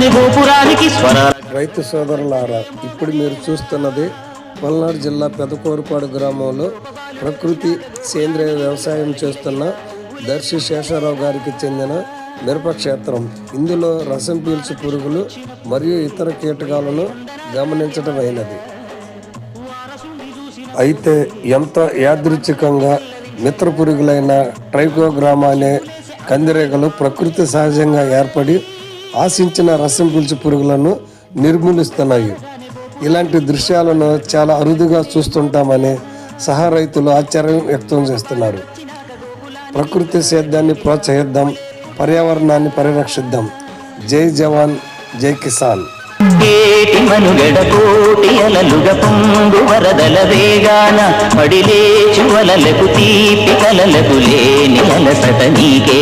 సన్నని గోపురానికి రైతు సోదరులారా ఇప్పుడు మీరు చూస్తున్నది పల్నాడు జిల్లా పెదకూరుపాడు గ్రామంలో ప్రకృతి సేంద్రియ వ్యవసాయం చేస్తున్న దర్శి శేషారావు గారికి చెందిన మిరప క్షేత్రం ఇందులో రసం పీల్చు పురుగులు మరియు ఇతర కీటకాలను గమనించటమైనది అయితే ఎంత యాదృచ్ఛికంగా మిత్ర పురుగులైన ట్రైకోగ్రామా అనే కందిరేగలు ప్రకృతి సహజంగా ఏర్పడి ఆశించిన రసం పీల్చు పురుగులను నిర్మూలిస్తున్నాయి. ఇలాంటి దృశ్యాలను చాలా అరుదుగా చూస్తుంటామని సహా రైతులు ఆశ్చర్యం వ్యక్తం చేస్తున్నారు. ప్రకృతి సేద్యాన్ని ప్రోత్సహిద్దాం పర్యావరణాన్ని పరిరక్షిద్దాం. జై జవాన్ జై కిసాన్. ఏటి మనుగడ కోటి అలలుగ పొంగు వరదల వేగాన పడిలేచు వలలకు తీపి కలలకు లేని అలసట నీకే